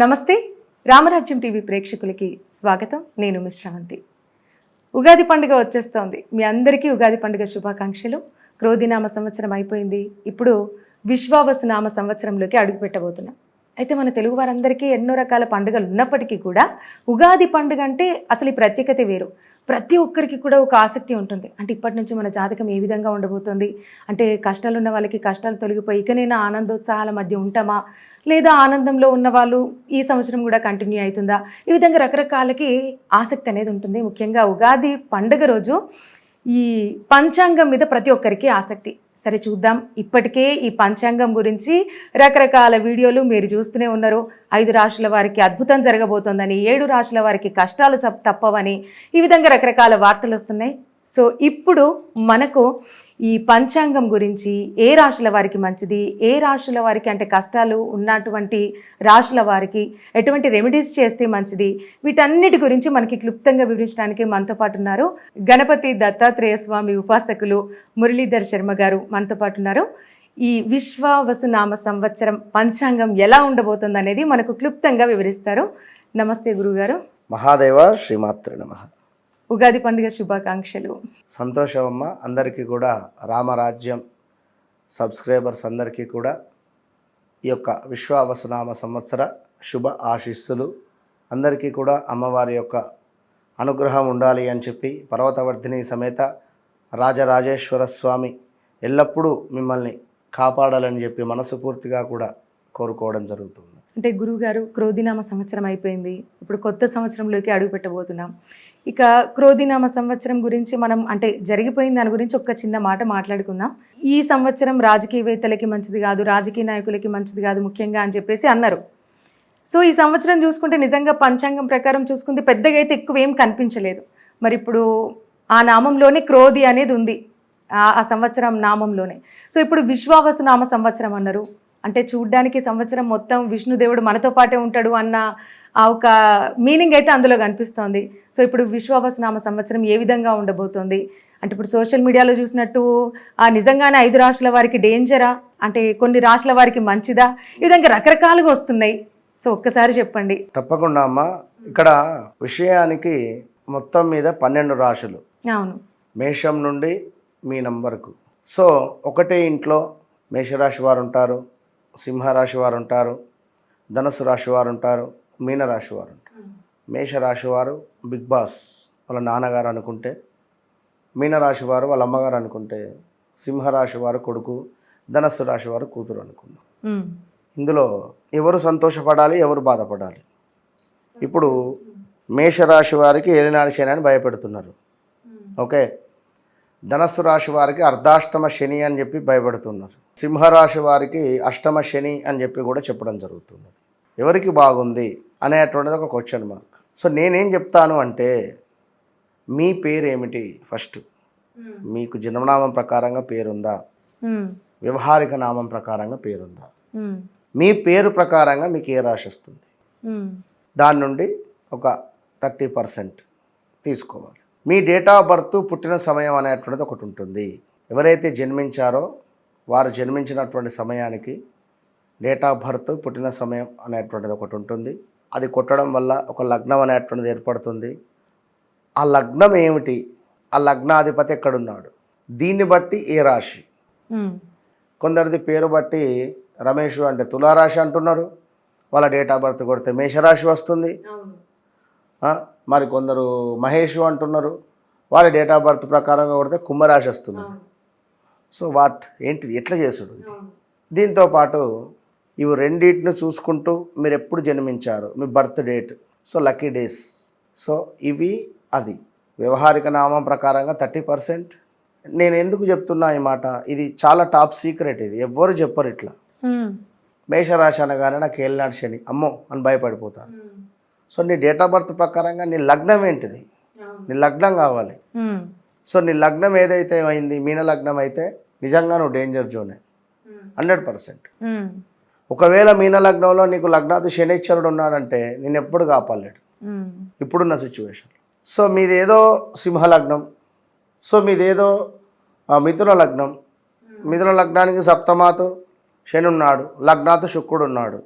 నమస్తే రామరాజ్యం టీవీ ప్రేక్షకులకి స్వాగతం. నేను మిశ్రావంతి ఉగాది పండుగ వచ్చేస్తోంది. మీ అందరికీ ఉగాది పండుగ శుభాకాంక్షలు. క్రోధినామ సంవత్సరం అయిపోయింది. ఇప్పుడు విశ్వావసు నామ సంవత్సరంలోకి అడుగుపెట్టబోతున్నాం అయితే మన తెలుగు వారందరికీ ఎన్నో రకాల పండుగలు ఉన్నప్పటికీ కూడా ఉగాది పండుగ అంటే అసలు ఈ ప్రత్యేకత వేరు. ప్రతి ఒక్కరికి కూడా ఒక ఆసక్తి ఉంటుంది. అంటే ఇప్పటి నుంచి మన జాతకం ఏ విధంగా ఉండబోతుంది? అంటే కష్టాలు ఉన్న వాళ్ళకి కష్టాలు తొలగిపోయి ఇకనైనా ఆనందోత్సాహాల మధ్య ఉంటామా? లేదా ఆనందంలో ఉన్న వాళ్ళు ఈ సంవత్సరం కూడా కంటిన్యూ అవుతుందా? ఈ విధంగా రకరకాలకి ఆసక్తి అనేది ఉంటుంది. ముఖ్యంగా ఉగాది పండుగ రోజు ఈ పంచాంగం మీద ప్రతి ఒక్కరికి ఆసక్తి. సరే చూద్దాం. ఇప్పటికే ఈ పంచాంగం గురించి రకరకాల వీడియోలు మీరు చూస్తూనే ఉన్నారు. ఐదు రాశుల వారికి అద్భుతం జరగబోతోందని ఏడు రాశుల వారికి కష్టాలు తప్పవని ఈ విధంగా రకరకాల వార్తలు వస్తున్నాయి. సో ఇప్పుడు మనకు ఈ పంచాంగం గురించి ఏ రాశుల వారికి మంచిది? ఏ రాశుల వారికి అంటే కష్టాలు ఉన్నటువంటి రాశుల వారికి ఎటువంటి రెమెడీస్ చేస్తే మంచిది? వీటన్నిటి గురించి మనకి క్లుప్తంగా వివరించడానికి మనతో పాటు ఉన్నారు గణపతి దత్తాత్రేయ స్వామి ఉపాసకులు మురళీధర్ శర్మ గారు మనతో పాటు ఉన్నారు. ఈ విశ్వావసునామ సంవత్సరం పంచాంగం ఎలా ఉండబోతుంది అనేది మనకు క్లుప్తంగా వివరిస్తారు. నమస్తే గురుగారు. మహాదేవ శ్రీమాత్రి నమ. ఉగాది పండుగ శుభాకాంక్షలు. సంతోషమమ్మ. అందరికీ కూడా రామరాజ్యం సబ్స్క్రైబర్స్ అందరికీ కూడా ఈ యొక్క విశ్వావసునామ సంవత్సర శుభ ఆశీస్సులు. అందరికీ కూడా అమ్మవారి యొక్క అనుగ్రహం ఉండాలి అని చెప్పి పర్వతవర్ధిని సమేత రాజరాజేశ్వర స్వామి ఎల్లప్పుడూ మిమ్మల్ని కాపాడాలని చెప్పి మనస్ఫూర్తిగా కూడా కోరుకోవడం జరుగుతుంది. అంటే గురువుగారు క్రోధినామ సంవత్సరం అయిపోయింది. ఇప్పుడు కొత్త సంవత్సరంలోకి అడుగు పెట్టబోతున్నాం ఇక క్రోధినామ సంవత్సరం గురించి మనం అంటే జరిగిపోయిన దాని గురించి ఒక్క చిన్న మాట మాట్లాడుకుందాం. ఈ సంవత్సరం రాజకీయవేత్తలకి మంచిది కాదు రాజకీయ నాయకులకి మంచిది కాదు ముఖ్యంగా అని చెప్పేసి అన్నారు. సో ఈ సంవత్సరం చూసుకుంటే నిజంగా పంచాంగం ప్రకారం చూసుకుంటే పెద్దగా అయితే ఎక్కువ ఏం కనిపించలేదు. మరి ఇప్పుడు ఆ నామంలోనే క్రోధి అనేది ఉంది. ఆ- ఆ సంవత్సరం నామంలోనే. సో ఇప్పుడు విశ్వావసు నామ సంవత్సరం అన్నారు. అంటే చూడ్డానికి సంవత్సరం మొత్తం విష్ణుదేవుడు మనతో పాటే ఉంటాడు అన్న ఆ ఒక మీనింగ్ అయితే అందులో కనిపిస్తోంది. సో ఇప్పుడు విశ్వావసు నామ సంవత్సరం ఏ విధంగా ఉండబోతోంది? అంటే ఇప్పుడు సోషల్ మీడియాలో చూసినట్టు ఆ నిజంగానే ఐదు రాష్ట్రాల వారికి డేంజరా? అంటే కొన్ని రాష్ట్రాల వారికి మంచిదా? ఈ విధంగా రకరకాలుగా వస్తున్నాయి. సో ఒక్కసారి చెప్పండి. తప్పకుండా అమ్మ. ఇక్కడ విషయానికి మొత్తం మీద పన్నెండు రాశులు. అవును. మేషం నుండి మీనం వరకు. సో ఒకటే ఇంట్లో మేషరాశి వారు ఉంటారు సింహరాశి వారు ఉంటారు ధనుసు రాశి వారు ఉంటారు మీనరాశి వారు మేషరాశి వారు బిగ్ బాస్ వాళ్ళ నాన్నగారు అనుకుంటే మీనరాశి వారు వాళ్ళ అమ్మగారు అనుకుంటే సింహరాశి వారు కొడుకు ధనస్సు రాశి వారు కూతురు అనుకుందాం. ఉమ్, ఇందులో ఎవరు సంతోషపడాలి ఎవరు బాధపడాలి? ఇప్పుడు మేషరాశి వారికి ఏలినాడు శని అని భయపెడుతున్నారు. ఓకే? ధనస్సు రాశి వారికి అర్ధాష్టమ శని అని చెప్పి భయపెడుతున్నారు. సింహరాశి వారికి అష్టమ శని అని చెప్పి కూడా చెప్పడం జరుగుతున్నది. ఎవరికి బాగుంది అనేటువంటిది ఒక క్వశ్చన్ మార్క్ సో నేనేం చెప్తాను అంటే మీ పేరు ఏమిటి ఫస్ట్ మీకు జన్మనామం ప్రకారంగా పేరుందా? ఉమ్, వ్యవహారిక నామం ప్రకారంగా పేరుందా? ఉమ్, మీ పేరు ప్రకారంగా మీకు ఏ రాశి వస్తుంది? దాని నుండి ఒక థర్టీ పర్సెంట్ తీసుకోవాలి. మీ డేట్ ఆఫ్ బర్త్ పుట్టిన సమయం అనేటువంటిది ఒకటి ఉంటుంది. ఎవరైతే జన్మించారో వారు జన్మించినటువంటి సమయానికి డేట్ ఆఫ్ బర్త్ పుట్టిన సమయం అనేటువంటిది ఒకటి ఉంటుంది. అది కొట్టడం వల్ల ఒక లగ్నం అనేటువంటిది ఏర్పడుతుంది. ఆ లగ్నం ఏమిటి? ఆ లగ్నాధిపతి ఎక్కడున్నాడు? దీన్ని బట్టి ఏ రాశి? కొందరిది పేరు బట్టి రమేష్ అంటే తులారాశి అంటున్నారు. వాళ్ళ డేట్ ఆఫ్ బర్త్ కొడితే మేషరాశి వస్తుంది. మరి కొందరు మహేష్ అంటున్నారు. వాళ్ళ డేట్ ఆఫ్ బర్త్ ప్రకారంగా కొడితే కుంభరాశి వస్తుంది. So what? ఏంటిది? ఎట్లా చేసుడు ఇది? దీంతో పాటు ఇవి రెండింటిని చూసుకుంటూ మీరు ఎప్పుడు జన్మించారు? మీ birth date. So lucky days. So ఇవి అది. వ్యవహారిక నామం ప్రకారంగా థర్టీ పర్సెంట్. నేను ఎందుకు చెప్తున్నా ఈ మాట? ఇది చాలా టాప్ సీక్రెట్ ఇది. ఎవ్వరు చెప్పరు ఇట్లా. మేషరాశి అనగానే నాకు ఏలినాడు శని. అమ్మో అని భయపడిపోతారు. సో నీ డేట్ ఆఫ్ బర్త్ ప్రకారంగా నీ లగ్నం ఏంటిది? నీ లగ్నం కావాలి. సో నీ లగ్నం ఏదైతే అయింది మీన లగ్నం అయితే నిజంగా నువ్వు డేంజర్ జోనే. Hundred percent. ఒకవేళ మీన లగ్నంలో నీకు లగ్నాది శనిశ్వరుడు ఉన్నాడంటే నేను ఎప్పుడు కాపాడలేడు. ఇప్పుడున్న సిచ్యువేషన్ సో మీదేదో సింహ లగ్నం సో మీదేదో మిథున లగ్నం. మిథున లగ్నానికి సప్తమాతు శని ఉన్నాడు లగ్నాతు శుక్రుడు ఉన్నాడు.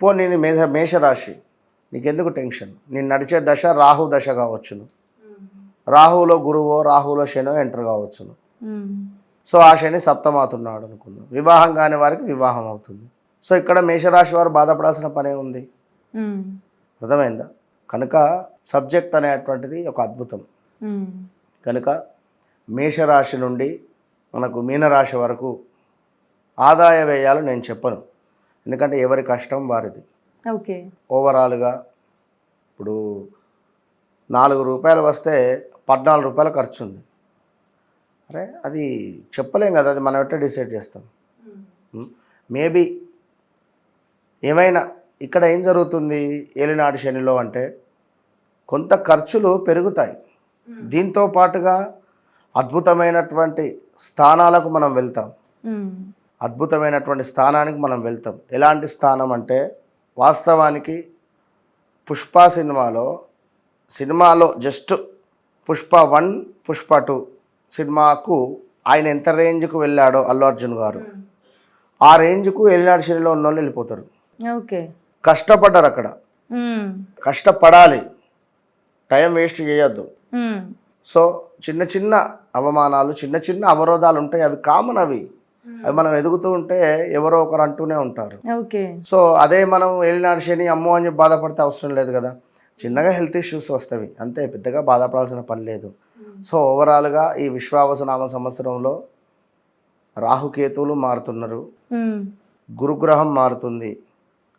పో నీది మేధ మేషరాశి నీకెందుకు టెన్షన్? నేను నడిచే దశ రాహు దశ కావచ్చును. రాహులో గురువో రాహులో శనో ఎంటర్ కావచ్చును. సో ఆ శని సప్తమాతున్నాడు అనుకున్నాం వివాహం కాని వారికి వివాహం అవుతుంది. సో ఇక్కడ మేషరాశి వారు బాధపడాల్సిన పనే ఉంది. అర్థమైందా? కనుక సబ్జెక్ట్ అనేటువంటిది ఒక అద్భుతం. కనుక మేషరాశి నుండి మనకు మీనరాశి వరకు ఆదాయ వ్యయాలు నేను చెప్పను. ఎందుకంటే ఎవరి కష్టం వారిది. ఓకే. ఓవరాల్గా ఇప్పుడు నాలుగు రూపాయలు వస్తే పద్నాలుగు రూపాయలు ఖర్చు ఉంది. అరే అది చెప్పలేం కదా అది మనం ఎట్లా డిసైడ్ చేస్తాం? మేబీ ఏమైనా ఇక్కడ ఏం జరుగుతుంది ఏలినాటి శనిలో అంటే కొంత ఖర్చులు పెరుగుతాయి. దీంతో పాటుగా అద్భుతమైనటువంటి స్థానాలకు మనం వెళ్తాం. అద్భుతమైనటువంటి స్థానానికి మనం వెళ్తాం. ఎలాంటి స్థానం అంటే వాస్తవానికి పుష్ప సినిమాలో సినిమాలో just Pushpa one Pushpa two సినిమాకు ఆయన ఎంత రేంజ్కు వెళ్ళాడో అల్లు అర్జున్ గారు. ఆ రేంజ్కు వెళ్ళినాడు శనిలో ఉన్న వాళ్ళు వెళ్ళిపోతారు. ఓకే. కష్టపడ్డారు అక్కడ. కష్టపడాలి. టైం వేస్ట్ చేయొద్దు. సో చిన్న చిన్న అవమానాలు చిన్న చిన్న అవరోధాలు ఉంటాయి. అవి కామన్ అవి. అవి మనం ఎదుగుతూ ఉంటే ఎవరో ఒకరు అంటూనే ఉంటారు. సో అదే మనం వెళ్ళినాడు శని అమ్మో అని చెప్పి బాధపడితే అవసరం లేదు కదా. చిన్నగా హెల్త్ ఇష్యూస్ వస్తాయి. అంతే పెద్దగా బాధపడాల్సిన పని లేదు. సో ఓవరాల్గా ఈ విశ్వావసనామ సంవత్సరంలో రాహుకేతువులు మారుతున్నారు. గురుగ్రహం మారుతుంది.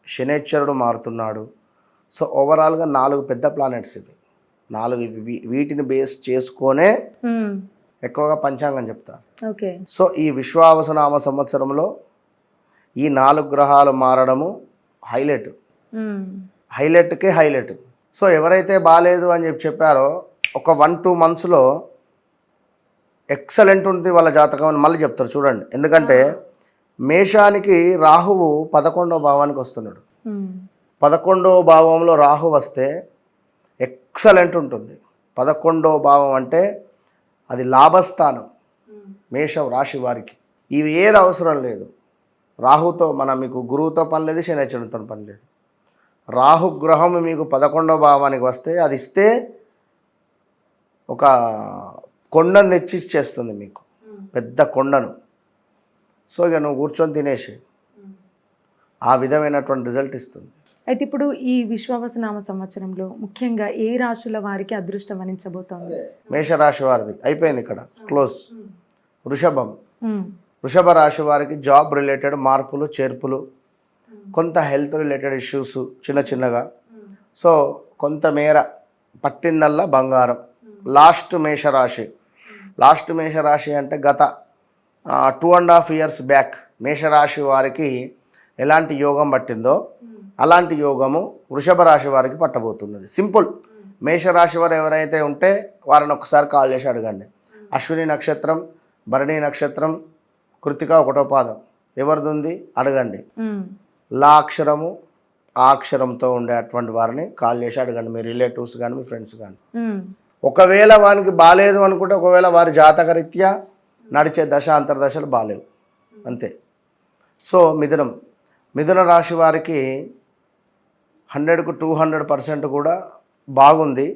శనేశ్వరుడు మారుతున్నాడు. సో ఓవరాల్గా నాలుగు పెద్ద ప్లానెట్స్ ఇవి. నాలుగు వీటిని బేస్ చేసుకొనే. ఎక్కువగా పంచాంగం చెప్తారు ఓకే. సో ఈ విశ్వావసనామ సంవత్సరంలో ఈ నాలుగు గ్రహాలు మారడము హైలైట్. హైలైట్కే హైలైట్. సో ఎవరైతే బాగాలేదు అని చెప్పి చెప్పారో ఒక వన్ టూ మంత్స్లో ఎక్సలెంట్ ఉంటుంది వాళ్ళ జాతకం అని మళ్ళీ చెప్తారు చూడండి. ఎందుకంటే మేషానికి రాహువు పదకొండవ భావానికి వస్తున్నాడు. పదకొండవ భావంలో రాహు వస్తే ఎక్సలెంట్ ఉంటుంది. పదకొండవ భావం అంటే అది లాభస్థానం మేషం రాశి వారికి. ఇవి ఏది అవసరం లేదు. రాహుతో మన మీకు గురువుతో పని లేదు శనిచరుడితో పని లేదు. రాహు గ్రహం మీకు పదకొండవ భావానికి వస్తే అది ఇస్తే ఒక కొండను తెచ్చి ఇచ్చేస్తుంది మీకు పెద్ద కొండను. సో ఇక నువ్వు కూర్చొని తినేసి ఆ విధమైనటువంటి రిజల్ట్ ఇస్తుంది. అయితే ఇప్పుడు ఈ విశ్వావసనామ సంవత్సరంలో ముఖ్యంగా ఏ రాశుల వారికి అదృష్టం వరించబోతోంది? మేషరాశి వారిది. అయిపోయింది ఇక్కడ. క్లోజ్. వృషభం. వృషభ రాశి వారికి జాబ్ రిలేటెడ్ మార్పులు చేర్పులు కొంత హెల్త్ రిలేటెడ్ ఇష్యూస్ చిన్న చిన్నగా. సో కొంతమేర పట్టిందల్లా బంగారం. లాస్ట్ మేషరాశి. లాస్ట్ మేషరాశి అంటే గత two and half years back మేషరాశి వారికి ఎలాంటి యోగం పట్టిందో అలాంటి యోగము వృషభ రాశి వారికి పట్టబోతున్నది. సింపుల్. మేషరాశి వారు ఎవరైతే ఉంటే వారిని ఒకసారి కాల్ చేసి అడగండి. అశ్విని నక్షత్రం భరణి నక్షత్రం కృతిక ఒకటో పాదం. ఎవరిది ఉంది అడగండి. లా అక్షరము ఆ అక్షరంతో ఉండే అటువంటి వారిని కాల్ చేసి అడగండి. మీ రిలేటివ్స్ కానీ మీ ఫ్రెండ్స్ కానీ. ఒకవేళ వానికి బాగాలేదు అనుకుంటే ఒకవేళ వారి జాతకరీత్యా నడిచే దశ అంతర్దశలు బాగాలేవు అంతే. సో మిథునం. మిథున రాశి వారికి హండ్రెడ్కు టూ హండ్రెడ్ పర్సెంట్ కూడా బాగుంది.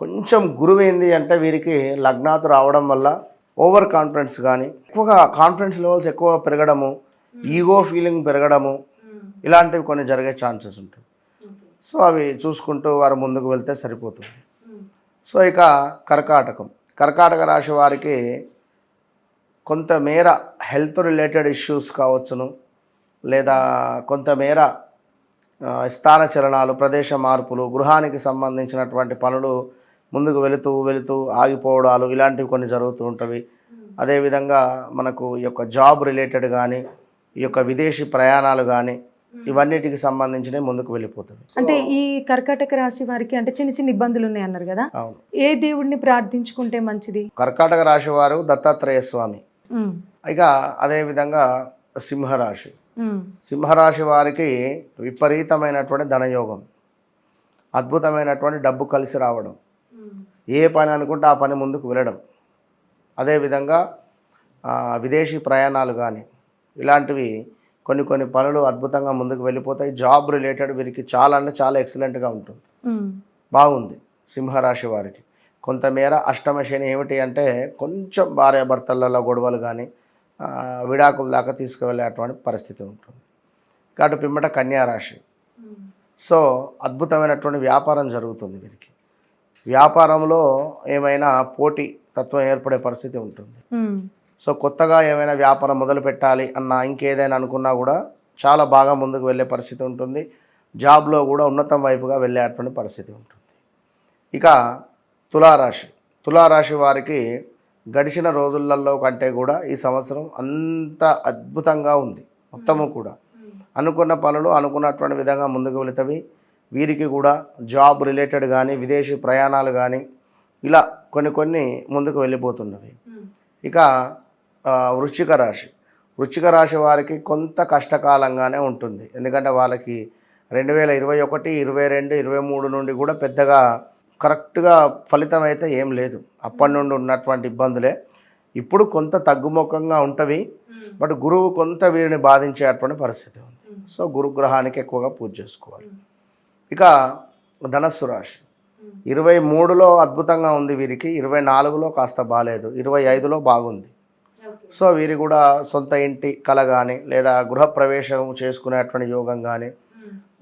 కొంచెం గురువు ఏంది అంటే వీరికి లగ్నాతు రావడం వల్ల ఓవర్ కాన్ఫిడెన్స్ కానీ ఎక్కువగా కాన్ఫిడెన్స్ లెవెల్స్ ఎక్కువ పెరగడము ఈగో ఫీలింగ్ పెరగడము ఇలాంటివి కొన్ని జరిగే ఛాన్సెస్ ఉంటాయి. సో అవి చూసుకుంటూ వారు ముందుకు వెళ్తే సరిపోతుంది. సో ఇక కర్కాటకం. కర్కాటక రాశి వారికి కొంతమేర హెల్త్ రిలేటెడ్ ఇష్యూస్ కావచ్చును లేదా కొంతమేర స్థాన చలనాలు ప్రదేశ మార్పులు గృహానికి సంబంధించినటువంటి పనులు ముందుకు వెళుతూ వెళుతూ ఆగిపోవడాలు ఇలాంటివి కొన్ని జరుగుతూ ఉంటవి. అదేవిధంగా మనకు ఈ యొక్క జాబ్ రిలేటెడ్ కానీ ఈ యొక్క విదేశీ ప్రయాణాలు కానీ ఇవన్నిటికి సంబంధించినవి ముందుకు వెళ్ళిపోతుంది అంటే ఈ కర్కాటక రాశి వారికి అంటే చిన్న చిన్న ఇబ్బందులు ఉన్నాయి అన్నారు కదా? అవును. ఏ దేవుడిని ప్రార్థించుకుంటే మంచిది? కర్కాటక రాశి వారు దత్తాత్రేయ స్వామి. ఉమ్. ఇక అదేవిధంగా సింహరాశి. ఉమ్. సింహరాశి వారికి విపరీతమైనటువంటి ధనయోగం. అద్భుతమైనటువంటి డబ్బు కలిసి రావడం. ఏ పని అనుకుంటే ఆ పని ముందుకు వెళ్ళడం. అదేవిధంగా ఆ, విదేశీ ప్రయాణాలు కానీ ఇలాంటివి కొన్ని కొన్ని పనులు అద్భుతంగా ముందుకు వెళ్ళిపోతాయి. జాబ్ రిలేటెడ్ వీరికి చాలా అంటే చాలా ఎక్సలెంట్గా ఉంటుంది. బాగుంది సింహరాశి వారికి. కొంతమేర అష్టమ శని ఏమిటి అంటే కొంచెం భార్యాభర్తలలో గొడవలు కానీ విడాకుల దాకా తీసుకువెళ్ళేటువంటి పరిస్థితి ఉంటుంది. కాబట్టి పిమ్మట కన్యారాశి సో అద్భుతమైనటువంటి వ్యాపారం జరుగుతుంది వీరికి. వ్యాపారంలో ఏమైనా పోటీ తత్వం ఏర్పడే పరిస్థితి ఉంటుంది. సో కొత్తగా ఏమైనా వ్యాపారం మొదలు పెట్టాలి అన్న ఇంకేదైనా అనుకున్నా కూడా చాలా బాగా ముందుకు వెళ్ళే పరిస్థితి ఉంటుంది. జాబ్లో కూడా ఉన్నతం వైపుగా వెళ్ళేటువంటి పరిస్థితి ఉంటుంది. ఇక తులారాశి. తులారాశి వారికి గడిచిన రోజులలో కంటే కూడా ఈ సంవత్సరం అంత అద్భుతంగా ఉంది. మొత్తము కూడా. అనుకున్న పనులు అనుకున్నటువంటి విధంగా ముందుకు వెళుతవి. వీరికి కూడా జాబ్ రిలేటెడ్ కానీ విదేశీ ప్రయాణాలు కానీ ఇలా కొన్ని కొన్ని ముందుకు వెళ్ళిపోతున్నవి. ఇక వృశ్చిక రాశి. వృశ్చిక రాశి వారికి కొంత కష్టకాలంగానే ఉంటుంది. ఎందుకంటే వాళ్ళకి రెండు వేల ఇరవై ఒకటి ఇరవై రెండు ఇరవై మూడు నుండి కూడా పెద్దగా కరెక్ట్గా ఫలితం అయితే ఏం లేదు. అప్పటి నుండి ఉన్నటువంటి ఇబ్బందులే. ఇప్పుడు కొంత తగ్గుముఖంగా ఉంటవి. బట్ గురువు కొంత వీరిని బాధించేటువంటి పరిస్థితి ఉంది. సో గురుగ్రహానికి ఎక్కువగా పూజ చేసుకోవాలి. ఇక ధనస్సు రాశి. ఇరవై మూడులో అద్భుతంగా ఉంది వీరికి. ఇరవై నాలుగులో కాస్త బాగాలేదు ఇరవై ఐదులో బాగుంది. సో వీరి కూడా సొంత ఇంటి కళ కానీ లేదా గృహప్రవేశం చేసుకునేటువంటి యోగం కానీ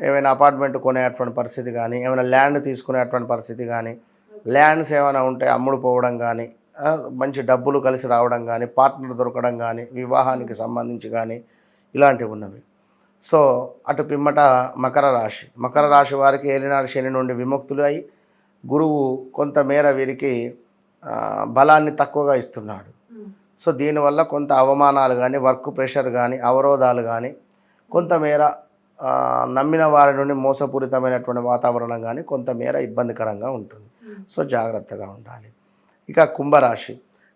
ఏమైనా అపార్ట్మెంట్ కొనేటువంటి పరిస్థితి కానీ ఏమైనా ల్యాండ్ తీసుకునేటువంటి పరిస్థితి కానీ ల్యాండ్స్ ఏమైనా ఉంటే అమ్ముడు పోవడం కానీ మంచి డబ్బులు కలిసి రావడం కానీ పార్ట్నర్ దొరకడం కానీ వివాహానికి సంబంధించి కానీ ఇలాంటివి ఉన్నవి. సో అటు పిమ్మట మకర రాశి మకర రాశి వారికి ఏలినాడు శని నుండి విముక్తులు అయి గురువు కొంతమేర వీరికి బలాన్ని తక్కువగా ఇస్తున్నాడు. సో దీనివల్ల కొంత అవమానాలు కానీ వర్క్ ప్రెషర్ కానీ అవరోధాలు కానీ కొంతమేర నమ్మిన వారి నుండి మోసపూరితమైనటువంటి వాతావరణం కానీ కొంతమేర ఇబ్బందికరంగా ఉంటుంది. సో జాగ్రత్తగా ఉండాలి. ఇక కుంభరాశి.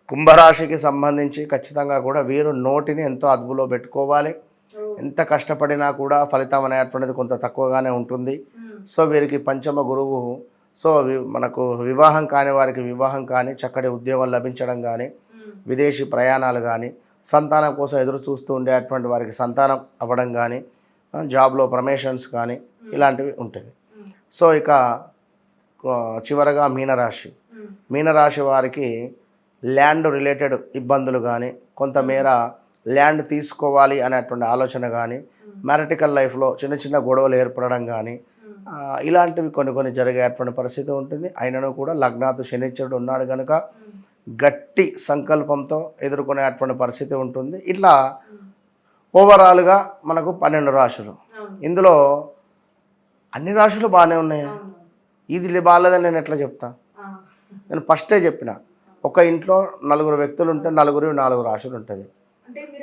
కుంభరాశికి సంబంధించి ఖచ్చితంగా కూడా వీరు నోటిని ఎంతో అదుపులో పెట్టుకోవాలి. ఎంత కష్టపడినా కూడా ఫలితం అనేటువంటిది కొంత తక్కువగానే ఉంటుంది. సో వీరికి పంచమ గురువు. సో మనకు వివాహం కాని వారికి వివాహం కానీ చక్కటి ఉద్యోగం లభించడం కానీ విదేశీ ప్రయాణాలు కానీ సంతానం కోసం ఎదురు చూస్తూ ఉండేటువంటి వారికి సంతానం అవ్వడం కానీ జాబ్లో ప్రమోషన్స్ కానీ ఇలాంటివి ఉంటాయి. సో ఇక చివరగా మీనరాశి. మీనరాశి వారికి ల్యాండ్ రిలేటెడ్ ఇబ్బందులు కానీ కొంతమేర ల్యాండ్ తీసుకోవాలి అనేటువంటి ఆలోచన కానీ మ్యారిటికల్ లైఫ్లో చిన్న చిన్న గొడవలు ఏర్పడడం కానీ ఇలాంటివి కొన్ని కొన్ని జరిగేటువంటి పరిస్థితి ఉంటుంది. అయినను కూడా లగ్నాతు శనిచ్చరుడు ఉన్నాడు కనుక గట్టి సంకల్పంతో ఎదుర్కొనేటువంటి పరిస్థితి ఉంటుంది. ఇట్లా ఓవరాల్గా మనకు పన్నెండు రాశులు. ఇందులో అన్ని రాశులు బాగానే ఉన్నాయి? ఇది బాగాలేదని నేను ఎట్లా చెప్తా? నేను ఫస్టే చెప్పిన. ఒక ఇంట్లో నలుగురు వ్యక్తులు ఉంటే నలుగురు నాలుగు రాశులు ఉంటుంది.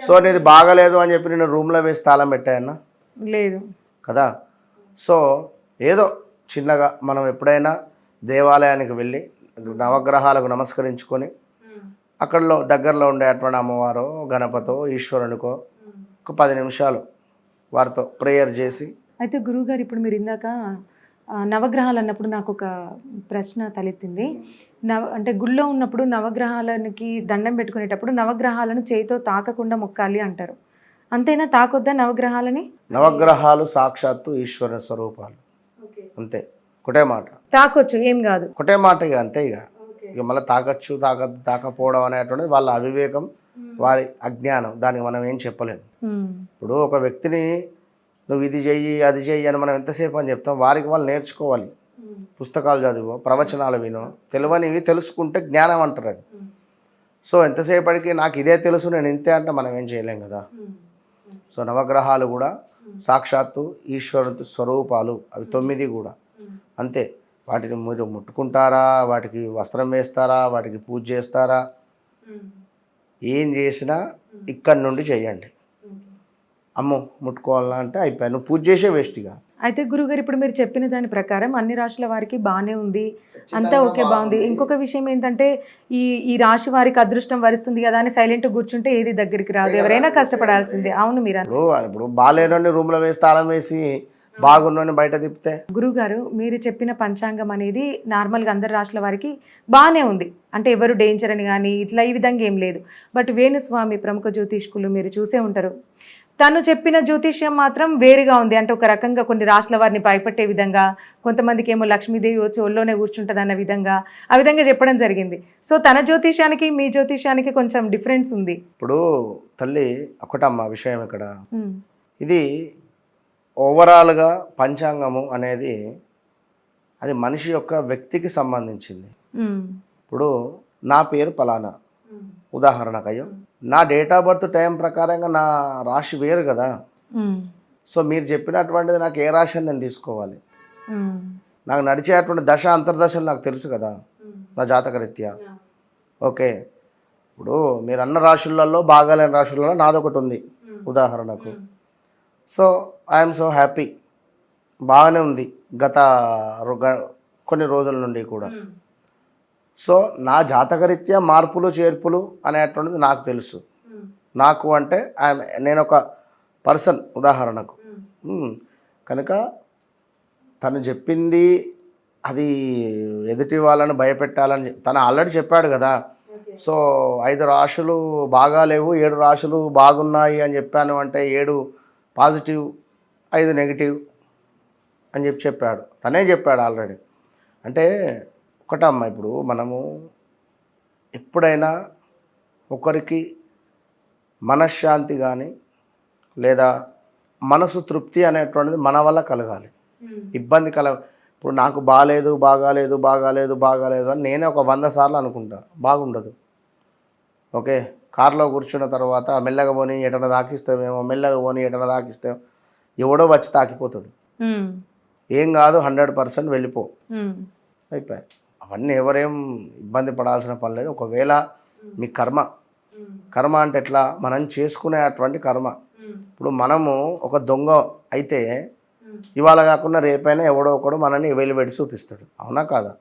సో నీది బాగలేదు అని చెప్పి నేను రూమ్లో వేసి తాళం పెట్టాయన్నా? లేదు. కదా? సో ఏదో చిన్నగా మనం ఎప్పుడైనా దేవాలయానికి వెళ్ళి నవగ్రహాలకు నమస్కరించుకొని అక్కడలో దగ్గరలో ఉండేటువంటి అమ్మవారో గణపతో ఈశ్వరునికో ఒక పది నిమిషాలు వారితో ప్రేయర్ చేసి అయితే గురువుగారు ఇప్పుడు మీరు ఇందాక నవగ్రహాలు అన్నప్పుడు నాకు ఒక ప్రశ్న తలెత్తింది. నవ అంటే గుళ్ళో ఉన్నప్పుడు నవగ్రహాలకి దండం పెట్టుకునేటప్పుడు నవగ్రహాలను చేయితో తాకకుండా మొక్కాలి అంటారు. అంతేనా? తాకొద్దా నవగ్రహాలని? నవగ్రహాలు సాక్షాత్తు ఈశ్వర స్వరూపాలు. అంతే. ఒకటే మాట. తాకొచ్చు ఏం కాదు. ఒకటే మాట ఇక అంతే ఇక. ఇక మళ్ళీ తాకచ్చు తాక తాకపోవడం అనేటువంటిది వాళ్ళ అవివేకం వారి అజ్ఞానం. దానికి మనం ఏం చెప్పలేము ఇప్పుడు ఒక వ్యక్తిని నువ్వు ఇది చెయ్యి అది చెయ్యి అని మనం ఎంతసేపు అని చెప్తాం వారికి వాళ్ళు నేర్చుకోవాలి. పుస్తకాలు చదువు ప్రవచనాలు విను. తెలియనివి తెలుసుకుంటే జ్ఞానం అంటారు అది. సో ఎంతసేపటికి నాకు ఇదే తెలుసు నేను ఇంతే అంటే మనం ఏం చేయలేం కదా. సో నవగ్రహాలు కూడా సాక్షాత్తు ఈశ్వరుని స్వరూపాలు. అవి తొమ్మిది కూడా. అంతే. వాటిని మీరు ముట్టుకుంటారా? వాటికి వస్త్రం వేస్తారా? వాటికి పూజ చేస్తారా? ఏం చేసినా ఇక్కడి నుండి చేయండి. అమ్మో ముట్టుకోవాలా అంటే అయిపోయాయి నువ్వు పూజ చేసే వేస్ట్గా అయితే గురుగారు ఇప్పుడు మీరు చెప్పిన దాని ప్రకారం అన్ని రాశుల వారికి బాగానే ఉంది. అంతా ఓకే బాగుంది. ఇంకొక విషయం ఏంటంటే ఈ ఈ రాశి వారికి అదృష్టం వరిస్తుంది కదా అని సైలెంట్ కూర్చుంటే ఏది దగ్గరికి రాదు. ఎవరైనా కష్టపడాల్సిందే. అవును మీరు? ఇప్పుడు ఇప్పుడు బాగాలేనని రూమ్లో వేసి తాళం వేసి బాగున్నని బయట తిప్పితే? గురుగారు మీరు చెప్పిన పంచాంగం అనేది నార్మల్గా అందరి రాశుల వారికి బాగానే ఉంది. అంటే ఎవరు డేంజర్ అని కానీ ఇట్లా ఈ విధంగా ఏం లేదు. బట్ వేణుస్వామి ప్రముఖ జ్యోతిష్కులు మీరు చూసే ఉంటారు. తను చెప్పిన జ్యోతిష్యం మాత్రం వేరుగా ఉంది. అంటే ఒక రకంగా కొన్ని రాష్ట్రాల వారిని భయపెట్టే విధంగా కొంతమందికి ఏమో లక్ష్మీదేవి వచ్చి ఒళ్ళోనే కూర్చుంటుంది అన్న విధంగా ఆ విధంగా చెప్పడం జరిగింది. సో తన జ్యోతిష్యానికి మీ జ్యోతిష్యానికి కొంచెం డిఫరెన్స్ ఉంది. ఇప్పుడు తల్లి ఒకటమ్మ విషయం ఇక్కడ. ఇది ఓవరాల్గా పంచాంగము అనేది అది మనిషి యొక్క వ్యక్తికి సంబంధించింది. ఇప్పుడు నా పేరు పలానా ఉదాహరణకు అయ్యో నా డేట్ ఆఫ్ బర్త్ టైం ప్రకారంగా నా రాశి వేరు కదా. సో మీరు చెప్పినటువంటిది నాకు ఏ రాశి అని నేను తీసుకోవాలి. నాకు నడిచేటువంటి దశ అంతర్దశలు నాకు తెలుసు కదా. నా జాతక రీత్యా ఓకే. ఇప్పుడు మీరు అన్న రాశులలో బాగాలేని రాశులలో నాదొకటి ఉంది. ఉదాహరణకు. So I'm so happy. బాగానే ఉంది గత కొన్ని రోజుల నుండి కూడా. సో నా జాతకరీత్యా మార్పులు చేర్పులు అనేటువంటిది నాకు తెలుసు. నాకు అంటే ఐఎమ్ నేను ఒక పర్సన్ ఉదాహరణకు. కనుక తను చెప్పింది అది ఎదుటి వాళ్ళని భయపెట్టాలని తను ఆల్రెడీ చెప్పాడు కదా. సో ఐదు రాశులు బాగాలేవు ఏడు రాశులు బాగున్నాయి అని చెప్పాను అంటే ఏడు పాజిటివ్ ఐదు నెగిటివ్ అని చెప్పి చెప్పాడు. తనే చెప్పాడు ఆల్రెడీ అంటే ఒకటమ్మ ఇప్పుడు మనము ఎప్పుడైనా ఒకరికి మనశ్శాంతి కానీ లేదా మనసు తృప్తి అనేటువంటిది మన వల్ల కలగాలి. ఇబ్బంది కల ఇప్పుడు నాకు బాగాలేదు బాగాలేదు బాగాలేదు బాగాలేదు అని నేనే ఒక వంద సార్లు అనుకుంటా. బాగుండదు. ఓకే? కార్లో కూర్చున్న తర్వాత మెల్లగా పోని ఎటన దాకిస్తామేమో మెల్లగా పోని ఎటన దాకిస్తాం ఎవడో వచ్చి తాకిపోతాడు. ఏం కాదు హండ్రెడ్ పర్సెంట్ వెళ్ళిపో. అయిపోయాయి. అవన్నీ ఎవరేం ఇబ్బంది పడాల్సిన పని లేదు. ఒకవేళ మీ కర్మ. కర్మ అంటే ఎట్లా? మనం చేసుకునే అటువంటి కర్మ. ఇప్పుడు మనము ఒక దొంగ అయితే ఇవాళ కాకుండా రేపైనా ఎవడో ఒకడు మనల్ని వెలిపెట్టి చూపిస్తాడు. అవునా కాదా?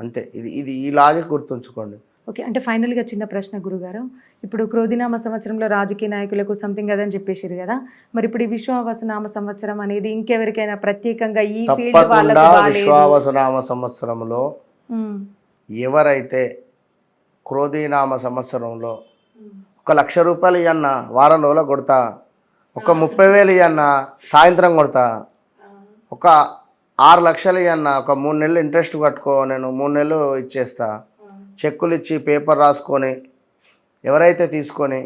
అంతే. ఇది ఇది ఈ లాజిక్ గుర్తుంచుకోండి. ఓకే అంటే ఫైనల్గా చిన్న ప్రశ్న గురుగారు. ఇప్పుడు క్రోధినామ సంవత్సరంలో రాజకీయ నాయకులకు సంథింగ్ అదని చెప్పేసారు కదా. మరి ఇప్పుడు ఈ విశ్వావసనామ సంవత్సరం అనేది ఇంకెవరికైనా ప్రత్యేకంగా ఈ ఫీల్డ్ వాళ్ళకు విశ్వావసనామ సంవత్సరంలో ఎవరైతే క్రోధీనామ సంవత్సరంలో ఒక లక్ష రూపాయలు ఇవ్వన్న వారం రోజులు కొడతా ఒక ముప్పై వేలు ఇవ్వన్న సాయంత్రం కొడతా ఒక ఆరు లక్షలు ఇవ్వన్న ఒక మూడు నెలలు ఇంట్రెస్ట్ కట్టుకో నేను మూడు నెలలు ఇచ్చేస్తా చెక్కులు ఇచ్చి పేపర్ రాసుకొని ఎవరైతే తీసుకొని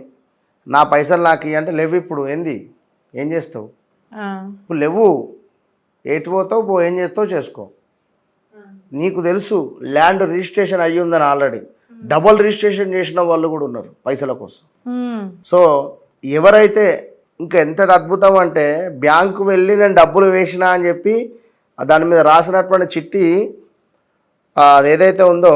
నా పైసలు నాకు అంటే లేవు ఇప్పుడు ఏంది? ఏం చేస్తావు? ఇప్పుడు లేవు. ఎటు పోతావు? పో ఏం చేస్తావు? చేసుకో. నీకు తెలుసు ల్యాండ్ రిజిస్ట్రేషన్ అయ్యి ఉందని ఆల్రెడీ డబుల్ రిజిస్ట్రేషన్ చేసిన వాళ్ళు కూడా ఉన్నారు పైసల కోసం. సో ఎవరైతే ఇంకా ఎంతటి అద్భుతం అంటే బ్యాంకు వెళ్ళి నేను డబ్బులు వేసినా అని చెప్పి దాని మీద రాసినటువంటి చిట్టి ఆ, అది ఏదైతే ఉందో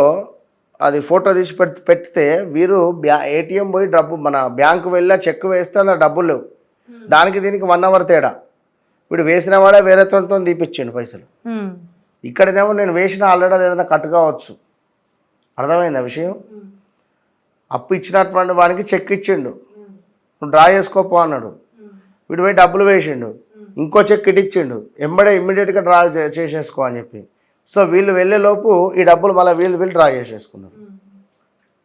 అది ఫోటో తీసి పెట్ పెడితే వీరు బ్యా ఏటీఎం పోయి డబ్బు మన బ్యాంకు వెళ్ళి చెక్ వేస్తే అందులో డబ్బులు లేవు. దానికి దీనికి వన్ అవర్ తేడా. వీడు వేసిన వాడే వేరే తోటితో తీపిచ్చిండు పైసలు. ఉమ్, ఇక్కడనేమో నేను వేసిన ఆల్రెడీ అది ఏదైనా కట్ కావచ్చు. అర్థమైందా విషయం? అప్పు ఇచ్చినటువంటి వానికి చెక్ ఇచ్చిండు. నువ్వు డ్రా చేసుకోపో అన్నాడు. వీడు పోయి డబ్బులు వేసిండు. ఇంకో చెక్ ఇటు ఇచ్చిండు ఎంబడే ఇమ్మీడియట్గా డ్రా చేసేసుకో అని చెప్పి. సో వీళ్ళు వెళ్ళేలోపు ఈ డబ్బులు మళ్ళీ వీళ్ళు వీళ్ళు డ్రా చేసేసుకున్నారు.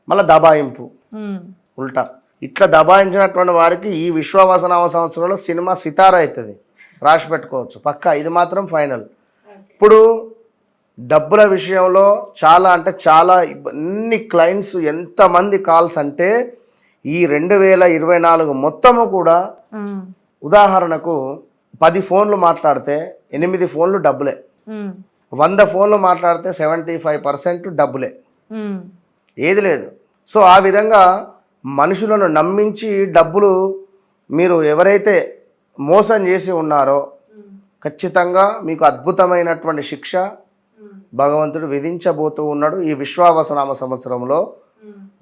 మళ్ళీ దబాయింపు. ఉల్టా. ఇట్లా దబాయించినటువంటి వారికి ఈ విశ్వవాసనామ సంవత్సరంలో సినిమా సితార అవుతుంది రాసి పెట్టుకోవచ్చు. పక్కా. ఇది మాత్రం ఫైనల్. ఇప్పుడు డబ్బుల విషయంలో చాలా అంటే చాలా అన్ని క్లయింట్స్ ఎంతమంది కాల్స్ అంటే ఈ రెండు వేల ఇరవై నాలుగు మొత్తము కూడా ఉదాహరణకు పది ఫోన్లు మాట్లాడితే ఎనిమిది ఫోన్లు డబ్బులే. వంద ఫోన్లు మాట్లాడితే సెవెంటీ ఫైవ్ పర్సెంట్ డబ్బులే. ఏది లేదు. సో ఆ విధంగా మనుషులను నమ్మించి డబ్బులు మీరు ఎవరైతే మోసం చేసి ఉన్నారో ఖచ్చితంగా మీకు అద్భుతమైనటువంటి శిక్ష భగవంతుడు విధించబోతూ ఉన్నాడు. ఈ విశ్వావసనామ సంవత్సరంలో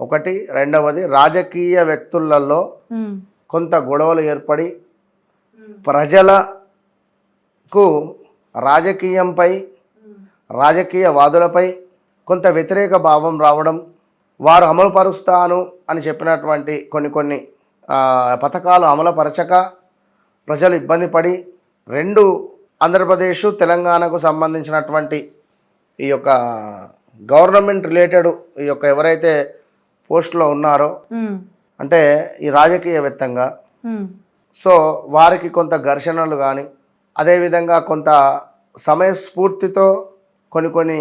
ఒకటి రెండవది రాజకీయ వ్యక్తులలో కొంత గొడవలు ఏర్పడి ప్రజలకు రాజకీయంపై రాజకీయ వాదులపై కొంత వ్యతిరేక భావం రావడం వారు అమలుపరుస్తాను అని చెప్పినటువంటి కొన్ని కొన్ని పథకాలు అమలుపరచక ప్రజలు ఇబ్బంది పడి రెండు ఆంధ్రప్రదేశ్ తెలంగాణకు సంబంధించినటువంటి ఈ యొక్క గవర్నమెంట్ రిలేటెడ్ ఈ యొక్క ఎవరైతే పోస్టులో ఉన్నారో అంటే ఈ రాజకీయవేత్తంగా సో వారికి కొంత ఘర్షణలు కానీ అదేవిధంగా కొంత సమయస్ఫూర్తితో కొన్ని కొన్ని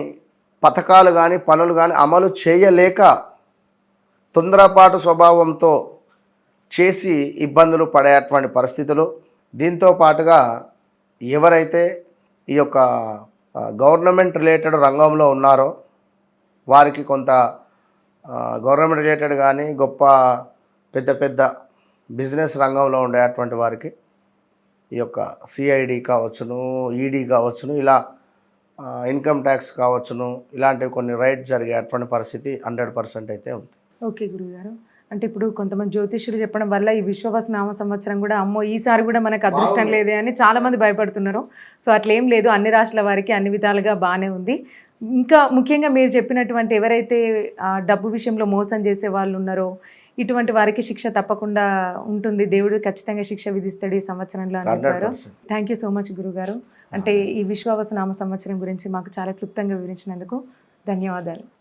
పథకాలు కానీ పనులు కానీ అమలు చేయలేక తొందరపాటు స్వభావంతో చేసి ఇబ్బందులు పడేటువంటి పరిస్థితులు. దీంతో పాటుగా ఎవరైతే ఈ యొక్క గవర్నమెంట్ రిలేటెడ్ రంగంలో ఉన్నారో వారికి కొంత గవర్నమెంట్ రిలేటెడ్ కానీ గొప్ప పెద్ద పెద్ద బిజినెస్ రంగంలో ఉండేటువంటి వారికి ఈ యొక్క సిఐడి కావచ్చును ఈడీ కావచ్చును ఇలా ఇన్కమ్ ట్యాక్స్ కావచ్చును ఇలాంటివి కొన్ని రైట్స్ జరిగేటువంటి పరిస్థితి హండ్రెడ్ పర్సెంట్ అయితే ఉంది. ఓకే గురుగారు. అంటే ఇప్పుడు కొంతమంది జ్యోతిష్యులు చెప్పడం వల్ల ఈ విశ్వవాస నామ సంవత్సరం కూడా అమ్మో ఈసారి కూడా మనకు అదృష్టం. లేదే అని చాలా మంది భయపడుతున్నారు. సో అట్లేం లేదు. అన్ని రాష్ట్రాల వారికి అన్ని విధాలుగా బాగానే ఉంది. ఇంకా ముఖ్యంగా మీరు చెప్పినటువంటి ఎవరైతే డబ్బు విషయంలో మోసం చేసే వాళ్ళు ఉన్నారో ఇటువంటి వారికి శిక్ష తప్పకుండా ఉంటుంది. దేవుడు ఖచ్చితంగా శిక్ష విధిస్తాడు ఈ సంవత్సరంలో అని చెప్పారు. థ్యాంక్ యూ సో మచ్ గురుగారు. అంటే ఈ విశ్వావస నామ సంవత్సరం గురించి మాకు చాలా క్లుప్తంగా వివరించినందుకు ధన్యవాదాలు.